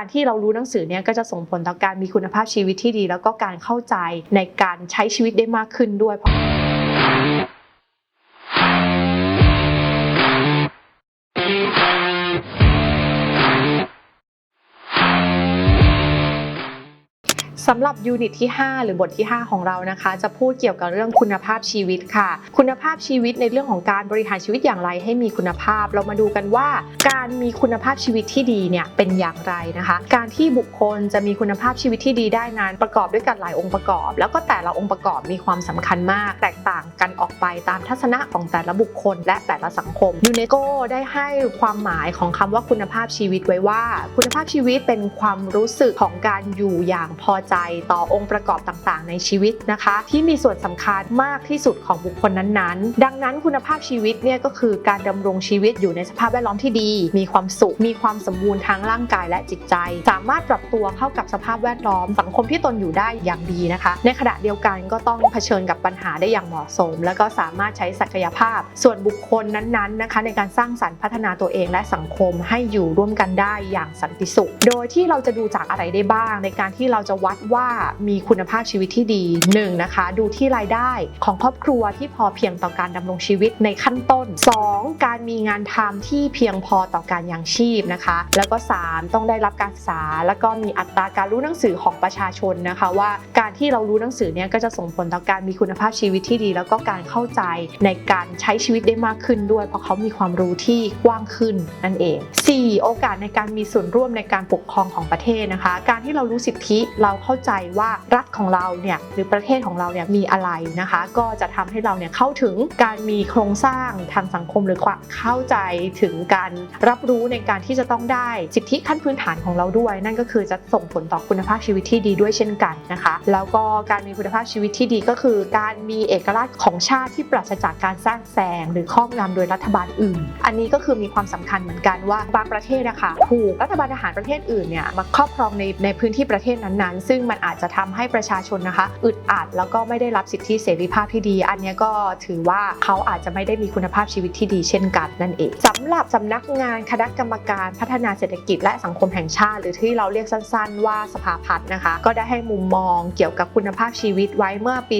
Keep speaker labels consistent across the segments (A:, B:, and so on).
A: การที่เรารู้หนังสือเนี่ยก็จะส่งผลต่อการมีคุณภาพชีวิตที่ดี แล้วก็การเข้าใจในการใช้ชีวิตได้มากขึ้นด้วย สำหรับยูนิตที่ 5 หรือบทที่ 5 ของเรานะคะ จะพูดเกี่ยวกับเรื่องคุณภาพชีวิตค่ะ คุณภาพชีวิตในเรื่องของการบริหารชีวิตอย่างไรให้มีคุณภาพ เรามาดูกันว่า การมีคุณภาพชีวิตที่ดีเนี่ยเป็นอย่างไรนะคะ การที่บุคคลจะมีคุณภาพชีวิตที่ดีได้นั้นประกอบด้วยกันหลายองค์ประกอบ แล้วก็แต่ละองค์ประกอบมีความสำคัญมาก แตกต่างกันออกไปตามทัศนะของแต่ละบุคคล และแต่ละสังคมยูเนโกได้ให้ความหมายของคำว่าคุณภาพชีวิตไว้ว่า คุณภาพชีวิตเป็นความรู้สึกของการอยู่อย่างพอใจต่อองค์ประกอบต่างๆ ในชีวิตนะคะ ที่มีส่วนสำคัญมากที่สุดของบุคคลนั้นๆ ดังนั้นคุณภาพชีวิตเนี่ยก็คือการดำรงชีวิตอยู่ในสภาพแวดล้อมที่ดี มีความสุข มีความสมบูรณ์ทั้งร่างกายและจิตใจ สามารถปรับตัวเข้ากับสภาพแวดล้อม สังคมที่ตนอยู่ได้อย่างดีนะคะ ในขณะเดียวกันก็ต้องเผชิญกับปัญหาได้อย่างเหมาะสม แล้วก็สามารถใช้ศักยภาพ ส่วนบุคคลนั้นๆนะคะ ในการสร้างสรรค์พัฒนาตัวเองและสังคมให้อยู่ร่วมกันได้อย่างสันติสุข โดยที่เราจะดูจากอะไรได้บ้าง ในการที่เราจะวัดว่ามีคุณภาพชีวิตที่ดีหนึ่งนะคะ ดูที่รายได้ของครอบครัวที่พอเพียงต่อการดำรงชีวิตในขั้นต้น 2. การมีงานทำที่เพียงพอต่อการยังชีพนะคะ แล้วก็ 3. ต้องได้รับการศึกษา แล้วก็มีอัตราการรู้หนังสือของประชาชนนะคะ ว่าการที่เรารู้หนังสือเนี่ยก็จะส่งผลต่อการมีคุณภาพชีวิตที่ดี แล้วก็การเข้าใจในการใช้ชีวิตได้มากขึ้นด้วย เพราะเขามีความรู้ที่กว้างขึ้นนั่นเอง 4. โอกาสในการมีส่วนร่วมในการปกครองของประเทศนะคะ การที่เรารู้สิทธิเราเข้าใจว่ารัฐของเราเนี่ยหรือประเทศของเราเนี่ยมีอะไรนะคะ ก็จะทำให้เราเนี่ยเข้าถึงการมีโครงสร้างทางสังคมหรือความเข้าใจถึงการรับรู้ในการที่จะต้องได้สิทธิขั้นพื้นฐานของเราด้วย นั่นก็คือจะส่งผลต่อคุณภาพชีวิตที่ดีด้วยเช่นกันนะคะ แล้วก็การมีคุณภาพชีวิตที่ดีก็คือ การมีเอกลักษณ์ของชาติที่ปราศจากการสร้างแซงหรือครอบงำโดยรัฐบาลอื่น อันนี้ก็คือมีความสำคัญเหมือนกันว่าบางประเทศนะคะถูกรัฐบาลทหารประเทศอื่นเนี่ยมาครอบครองในในพื้นที่ประเทศนั้นๆ ซึ่งมันอาจจะทำให้ประชาชนนะคะ อึดอัดแล้วก็ไม่ได้รับสิทธิเสรีภาพที่ดี อันนี้ก็ถือว่าเขาอาจจะไม่ได้มีคุณภาพชีวิตที่ดีเช่นกันนั่นเองสำหรับสำนักงานคณะกรรมการพัฒนาเศรษฐกิจ และสังคมแห่งชาติ หรือที่เราเรียกสั้น ๆ ว่าสภาพัฒน์นะคะ ก็ได้ให้มุมมองเกี่ยวกับคุณภาพชีวิตไว้เมื่อปี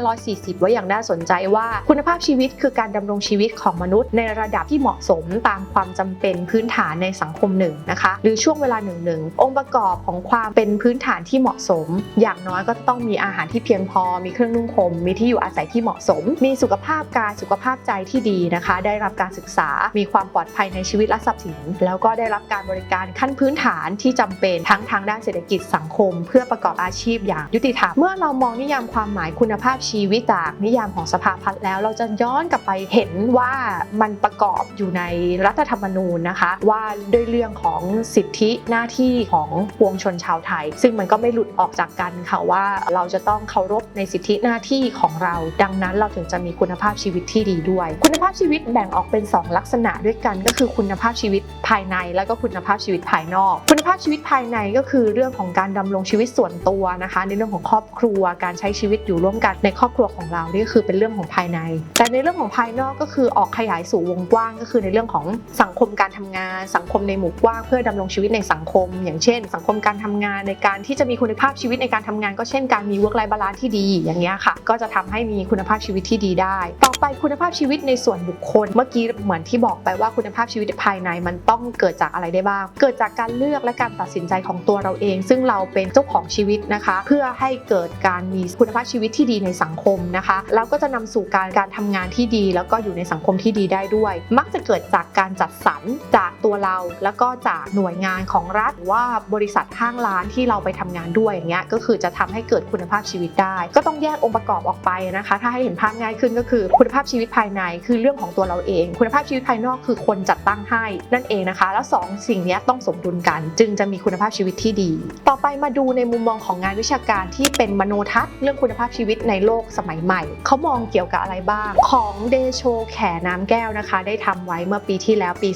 A: 2540 ไว้อย่างน่าสนใจว่าคุณภาพชีวิตคือการดำรงชีวิตของมนุษย์ในระดับที่เหมาะสมตามความจำเป็นพื้นฐานในสังคมหนึ่งนะคะ หรือช่วงเวลาหนึ่งหนึ่งองค์ประกอบของความเป็นพื้นฐานที่เหมาะสม อย่างน้อยก็ต้องมีอาหารที่เพียงพอ มีเครื่องนุ่งห่ม มีที่อยู่อาศัยที่เหมาะสม มีสุขภาพกาย สุขภาพใจที่ดีนะคะ ได้รับการศึกษา มีความปลอดภัยในชีวิตและทรัพย์สิน แล้วก็ได้รับการบริการขั้นพื้นฐานที่จำเป็นทั้งทางด้านเศรษฐกิจสังคม เพื่อประกอบอาชีพอย่างยุติธรรม เมื่อเรามองนิยามความหมายคุณภาพชีวิตจากนิยามของสภาพัฒน์แล้ว เราจะย้อนกลับไปเห็นว่ามันประกอบอยู่ในรัฐธรรมนูญนะคะ ว่าด้วยเรื่องของสิทธิหน้าที่ของปวงชนชาวไทย ซึ่งมันก็ไม่หลุดออกจากกันค่ะว่าเราจะต้องเคารพในสิทธิหน้าที่ของเรา ดังนั้นเราถึงจะมีคุณภาพชีวิตที่ดีด้วย คุณภาพชีวิตแบ่งออกเป็น 2 ลักษณะด้วยกันก็คือคุณภาพชีวิตภายใน แล้วก็คุณภาพชีวิตภายนอก คุณภาพชีวิตภายในก็คือเรื่องของการดำรงชีวิตส่วนตัวนะคะ ในเรื่องของครอบครัว การใช้ชีวิตอยู่ร่วมกันในครอบครัวของเรานี่คือเป็นเรื่องของภายใน แต่ในเรื่องของภายนอกก็คือออกขยายสู่วงกว้างก็คือในเรื่องของสังคมการทำงาน สังคมในหมู่กว้างเพื่อดำรงชีวิตในสังคม อย่างเช่น สังคมการทำงานในการที่จะมีคุณณภาพชีวิตในการทำงานก็เช่นการมี work life balance ที่ดีอย่างเงี้ยค่ะ ก็จะทำให้มีคุณภาพชีวิตที่ดีได้ ต่อไปคุณภาพชีวิตในส่วนบุคคล เมื่อกี้เหมือนที่บอกไปว่าคุณภาพชีวิตภายในมันต้องเกิดจากอะไรได้บ้าง เกิดจากการเลือกและการตัดสินใจของตัวเราเอง ซึ่งเราเป็นเจ้าของชีวิตนะคะ เพื่อให้เกิดการมีคุณภาพชีวิตที่ดีในสังคมนะคะแล้วก็จะนำสู่การการทำงานที่ดี แล้วก็อยู่ในสังคมที่ดีได้ด้วย มักจะเกิดจากการจัดสรรจากตัวเรา แล้วก็จากหน่วยงานของรัฐว่าบริษัทห้างร้านที่เราไปทำงานด้วยอย่างเงี้ยก็คือจะทำให้เกิดคุณภาพชีวิตได้ ก็ต้องแยกองค์ประกอบออกไปนะคะ ถ้าให้เห็นภาพง่ายขึ้นก็คือคุณภาพชีวิตภายในคือเรื่องของตัวเราเอง คุณภาพชีวิตภายนอกคือคนจัดตั้งให้นั่นเองนะคะ แล้วสองสิ่งนี้ต้องสมดุลกัน จึงจะมีคุณภาพชีวิตที่ดี ต่อไปมาดูในมุมมองของงานวิชาการที่เป็นมโนทัศน์เรื่องคุณภาพชีวิตในโลกสมัยใหม่ เขามองเกี่ยวกับอะไรบ้าง ของเดโชแขน้ำแก้วนะคะ ได้ทำไว้เมื่อปีที่แล้วปี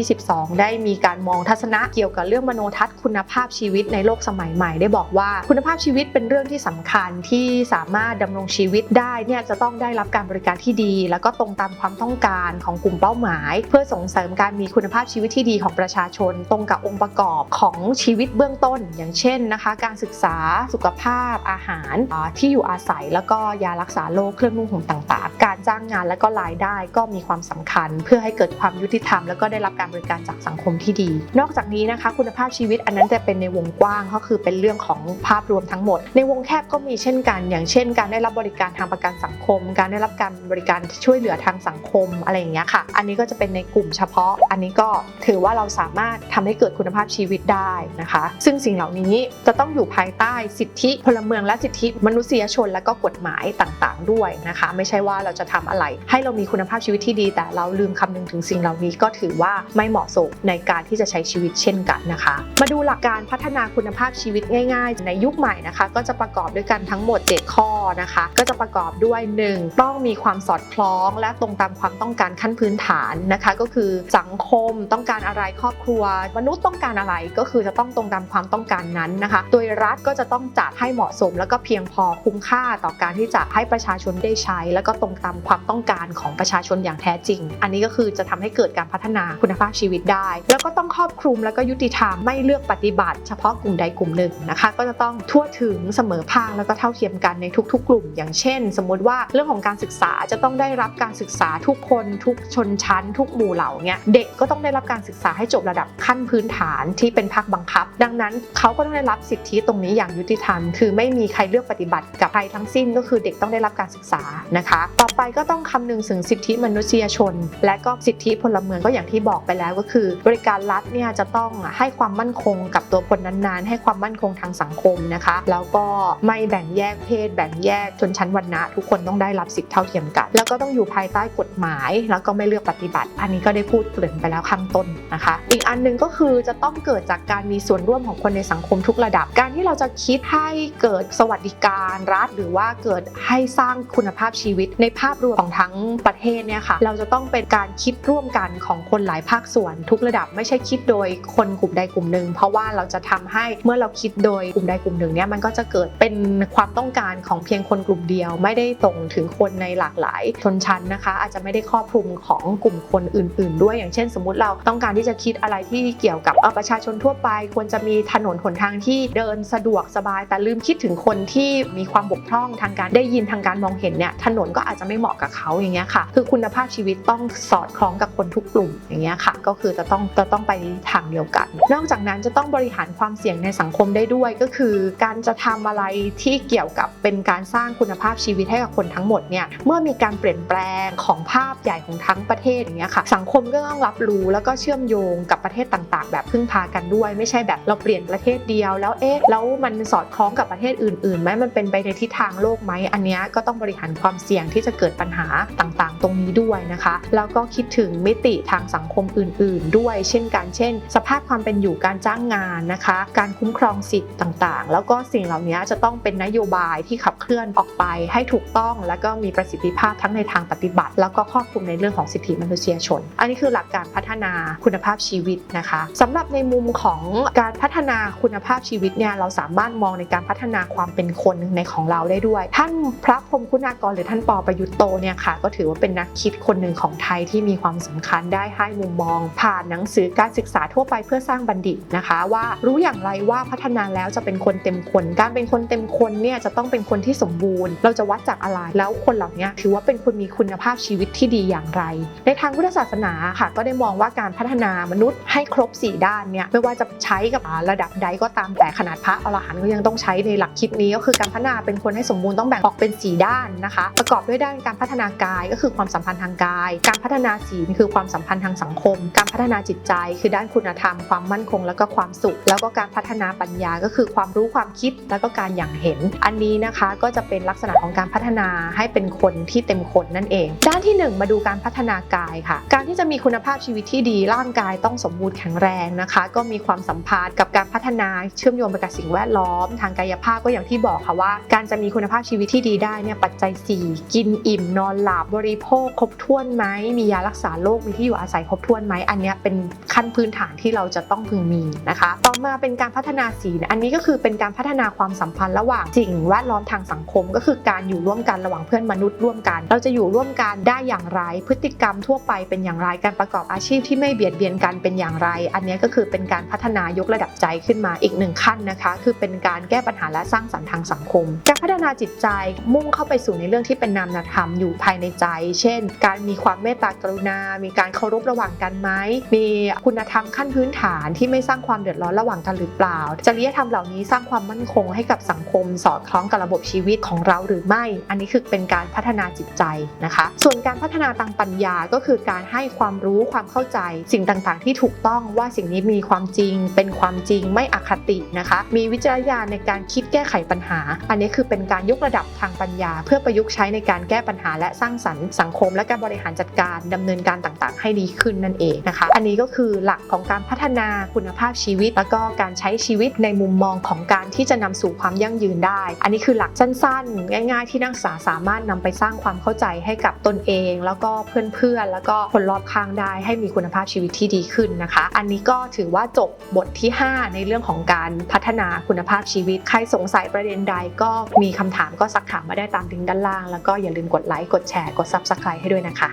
A: 2022 ได้มีการมองทัศนะเกี่ยวกับเรื่องมโนทัศน์คุณภาพชีวิตในโลกสมัยใหม่ได้บอกบอกว่าคุณภาพชีวิตเป็นเรื่องที่สำคัญที่สามารถดำรงชีวิตได้เนี่ยจะต้องได้รับการบริการที่ดี แล้วก็ตรงตามความต้องการของกลุ่มเป้าหมาย เพื่อส่งเสริมการมีคุณภาพชีวิตที่ดีของประชาชน ตรงกับองค์ประกอบของชีวิตเบื้องต้น อย่างเช่นนะคะ การศึกษาสุขภาพอาหารที่อยู่อาศัย แล้วก็ยารักษาโรคเครื่องนุ่งห่มต่างๆ การจ้างงานและก็รายได้ก็มีความสำคัญ เพื่อให้เกิดความยุติธรรม แล้วก็ได้รับการบริการจากสังคมที่ดี นอกจากนี้นะคะ คุณภาพชีวิตอันนั้นจะเป็นในวงกว้างก็คือเป็นเรื่องของภาพรวมทั้งหมด ในวงแคบก็มีเช่นกัน อย่างเช่น การได้รับบริการทางประกันสังคม การได้รับการบริการช่วยเหลือทางสังคมอะไรอย่างเงี้ยค่ะ อันนี้ก็จะเป็นในกลุ่มเฉพาะ อันนี้ก็ถือว่าเราสามารถทำให้เกิดคุณภาพชีวิตได้นะคะ ซึ่งสิ่งเหล่านี้จะต้องอยู่ภายใต้สิทธิพลเมืองและสิทธิมนุษยชนและก็กฎหมายต่างๆ ด้วยนะคะ ไม่ใช่ว่าเราจะทำอะไร ให้เรามีคุณภาพชีวิตที่ดี แต่เราลืมคำนึงถึงสิ่งเหล่านี้ก็ถือว่าไม่เหมาะสมในการที่จะใช้ชีวิตเช่นกันนะคะ มาดูหลักการพัฒนาคุณภาพชีวิตง่ายๆในยุคใหม่นะคะ ก็จะประกอบด้วยกันทั้งหมด 7 ข้อนะคะ ก็จะประกอบด้วย 1. ต้องมีความสอดคล้อง และตรงตามความต้องการขั้นพื้นฐานนะคะ ก็คือสังคมต้องการอะไรครอบครัว มนุษย์ต้องการอะไรก็คือจะต้องตรงตามความต้องการนั้นนะคะ โดยรัฐก็จะต้องจัดให้เหมาะสม แล้วก็เพียงพอคุ้มค่าต่อการที่จะให้ประชาชนได้ใช้ แล้วก็ตรงตามความต้องการของประชาชนอย่างแท้จริง อันนี้ก็คือจะทำให้เกิดการพัฒนาคุณภาพชีวิตได้ แล้วก็ต้องครอบคลุมแล้วก็ยุติธรรมไม่เลือกปฏิบัติ เฉพาะกลุ่มใดกลุ่มหนึ่งนะคะก็จะต้องทั่วถึงเสมอภาคแล้วก็เท่าเทียมกันในทุก ๆ กลุ่ม อย่างเช่น สมมติว่าเรื่องของการศึกษาจะต้องได้รับการศึกษาทุกคนทุกชนชั้น ทุกหมู่เหล่าเนี่ยเด็กก็ต้องได้รับการศึกษาให้จบระดับขั้นพื้นฐานที่เป็นภาคบังคับ ดังนั้นเขาก็ต้องได้รับสิทธิตรงนี้อย่างยุติธรรม คือไม่มีใครเลือกปฏิบัติกับใครทั้งสิ้นก็คือเด็กต้องได้รับการศึกษานะคะ ต่อไปก็ต้องคำนึงถึงสิทธิมนุษยชน และก็สิทธิพลเมืองก็อย่างที่บอกไปแล้วก็คือ บริการรัฐเนี่ยจะต้องให้ความมั่นคงกับตัวคนนั้นๆ ให้ความมั่นคงทางสังคมนะคะ แล้วก็ไม่แบ่งแยกเพศ แบ่งแยกชนชั้นวรรณะ ทุกคนต้องได้รับสิทธิเท่าเทียมกัน แล้วก็ต้องอยู่ภายใต้กฎหมาย แล้วก็ไม่เลือกปฏิบัติ อันนี้ก็ได้พูดเกริ่นไปแล้วข้างต้นนะคะ อีกอันหนึงก็คือจะต้องเกิดจากการมีส่วนร่วมของคนในสังคมทุกระดับ การที่เราจะคิดให้เกิดสวัสดิการรัฐ หรือว่าเกิดให้สร้างคุณภาพชีวิตในภาพรวมของทั้งประเทศเนี่ยค่ะ เราจะต้องเป็นการคิดร่วมกันของคนหลายภาคส่วน ทุกระดับไม่ใช่คิดโดยคนกลุ่มใดกลุ่มหนึ่งเพราะว่าเราจะทำให้เมื่อเราคิดโดยกลุ่มใดกลุ่มหนึ่งเนี่ยมันก็จะเกิดเป็นความต้องการของเพียงคนกลุ่มเดียว ไม่ได้ส่งถึงคนในหลากหลายชนชั้นนะคะ อาจจะไม่ได้ครอบคลุมของกลุ่มคนอื่น ๆ ด้วยอย่างเช่น สมมติเราต้องการที่จะคิดอะไรที่เกี่ยวกับประชาชนทั่วไป ควรจะมีถนนหนทางที่เดินสะดวกสบาย แต่ลืมคิดถึงคนที่มีความบกพร่องทางการได้ยินทางการมองเห็นเนี่ยถนนก็อาจจะไม่เหมาะกับเขาอย่างเงี้ยค่ะคือคุณภาพชีวิตต้องสอดคล้องกับคนทุกกลุ่มอย่างเงี้ยค่ะก็คือจะต้องจะต้องไปทางเดียวกัน นอกจากนั้นจะต้องบริหารความเสี่ยงในสังคมได้ด้วยก็คือการจะทำอะไรที่เกี่ยวกับเป็นการสร้างคุณภาพชีวิตให้กับคนทั้งหมดเนี่ยเมื่อมีการเปลี่ยนแปลงของภาพใหญ่ของทั้งประเทศอย่างเงี้ยค่ะสังคมก็ต้องรับรู้แล้วก็เชื่อมโยงกับประเทศต่างๆ แบบพึ่งพากันด้วย ไม่ใช่แบบเราเปลี่ยนประเทศเดียว แล้วเอ๊ะแล้วมันสอดคล้องกับประเทศอื่นๆไหมมันเป็นไปในทิศทางโลกไหมอันเนี้ยก็ต้องบริหารความเสี่ยงที่จะเกิดปัญหาต่างๆ ตรงนี้ด้วยนะคะแล้วก็คิดถึงมิติทางสังคมอื่น ๆ ด้วย เช่นการเช่น สภาพความเป็นอยู่การจ้างงานนะคะ การคุ้มครองสิทธิ์ต่างๆ แล้วก็สิ่งเหล่านี้จะต้องเป็นนโยบายที่ขับเคลื่อนออกไปให้ถูกต้อง แล้วก็มีประสิทธิภาพทั้งในทางปฏิบัติ แล้วก็ครอบคลุมในเรื่องของสิทธิมนุษยชน อันนี้คือหลักการพัฒนาคุณภาพชีวิตนะคะสำหรับในมุมของการพัฒนาคุณภาพชีวิตเนี่ยเราสามารถมองในการพัฒนาความเป็นคนในของเราได้ด้วย ท่านพระพรมคุณากรหรือท่านปอประยุทธ์โตเนี่ยค่ะก็ถือว่าเป็นนักคิดคนหนึ่งของไทยที่มีความสำคัญได้ให้มุมมอง ผ่านหนังสือการศึกษาทั่วไปเพื่อสร้างบัณฑิตนะคะ ว่ารู้อย่างไรว่าพัฒนาแล้วจะเป็นคนเต็มคน การเป็นคนเต็มคนเนี่ยจะต้องเป็นคนที่สมบูรณ์ เราจะวัดจากอะไร แล้วคนเหล่านี้ถือว่าเป็นคนมีคุณภาพชีวิตที่ดีอย่างไร ในทางพุทธศาสนาค่ะ ก็ได้มองว่าการพัฒนามนุษย์ให้ครบ 4 ด้านเนี่ยไม่ว่าจะใช้กับระดับใดก็ตามแต่ขนาดพระอรหันต์ก็ยังต้องใช้ในหลักคิดนี้ ก็คือการพัฒนาเป็นคนให้สมบูรณ์ต้องแบ่งออกเป็น 4 ด้านนะคะ ประกอบด้วยด้านการพัฒนากายก็คือความสัมพันธ์ทางกาย การพัฒนาศีลคือความสัมพันธ์ทางสังคม การพัฒนาจิตใจ คือด้านคุณธรรม ความมั่นคง แล้วก็ความสุข แล้วก็การพัฒนาปัญญาก็คือความรู้ความคิดแล้วก็การอย่างเห็น อันนี้นะคะก็จะเป็นลักษณะของการพัฒนาให้เป็นคนที่เต็มคนนั่นเอง ด้านที่หนึ่งมาดูการพัฒนากายค่ะ การที่จะมีคุณภาพชีวิตที่ดีร่างกายต้องสมบูรณ์แข็งแรงนะคะ ก็มีความสัมพันธ์กับการพัฒนาเชื่อมโยงไปกับสิ่งแวดล้อม ทางกายภาพก็อย่างที่บอกค่ะว่า การจะมีคุณภาพชีวิตที่ดีได้เนี่ยปัจจัย 4 กินอิ่มนอนหลับบริโภคครบถ้วนไหมมียารักษาโรคมีที่อยู่อาศัยครบถ้วนไหมอันนี้เป็นขั้นพื้นฐานที่เราจะต้องพึงมีนะคะ ต่อมาเป็นการพัฒนาศีลอันนี้ก็คือเป็นการพัฒนาความสัมพันธ์ระหว่างสิ่งแวดล้อมทางสังคม ก็คือการอยู่ร่วมกันระหว่างเพื่อนมนุษย์ร่วมกัน เราจะอยู่ร่วมกันได้อย่างไร พฤติกรรมทั่วไปเป็นอย่างไรการประกอบอาชีพที่ไม่เบียดเบียนกันเป็นอย่างไร อันนี้ก็คือเป็นการพัฒนายกระดับใจขึ้นมาอีกหนึ่งขั้นนะคะ คือเป็นการแก้ปัญหาและสร้างสรรค์ทางสังคมการพัฒนาจิตใจมุ่งเข้าไปสู่ในเรื่องที่เป็นนามธรรมอยู่ภายในใจ เช่น การมีความเมตตากรุณา มีการเคารพระหว่างกันไหมมีคุณธรรมขั้นพื้นฐานที่ไม่สร้างความเดือดร้อนระหว่างกันหรือเปล่าจริยธรรมเหล่านี้สร้างความมั่นคงให้กับสังคม สอดคล้องกับระบบชีวิตของเราหรือไม่ อันนี้คือเป็นการพัฒนาจิตใจนะคะ ส่วนการพัฒนาทางปัญญาก็คือการให้ความรู้ความเข้าใจ สิ่งต่างๆ ที่ถูกต้องว่าสิ่งนี้มีความจริง เป็นความจริงไม่อคตินะคะ มีวิจารณญาณในการคิดแก้ไขปัญหา อันนี้คือเป็นการยกระดับทางปัญญา เพื่อประยุกต์ใช้ในการแก้ปัญหา และสร้างสรรค์สังคม และการบริหารจัดการดำเนินการต่างๆ ให้ดีขึ้นนั่นเองนะคะ อันนี้ก็คือหลักของการพัฒนาคุณภาพชีวิต แล้วก็การใช้ชีวิตในมุมมองของการที่จะนำสู่ความยั่งยืนได้ อันนี้คือหลักสั้นๆ ง่าย ๆ ที่นักศึกษาสามารถนำไปสร้างความเข้าใจให้กับตนเอง แล้วก็เพื่อนๆ แล้วก็คนรอบข้างได้ให้มีคุณภาพชีวิตที่ดีขึ้นนะคะ อันนี้ก็ถือว่าจบบทที่ 5 ในเรื่องของการพัฒนาคุณภาพชีวิต ใครสงสัยประเด็นใดก็มีคำถามก็สักถามมาได้ตามลิงก์ด้านล่าง แล้วก็อย่าลืมกดไลค์ กดแชร์ กด Subscribe ให้ด้วยนะคะ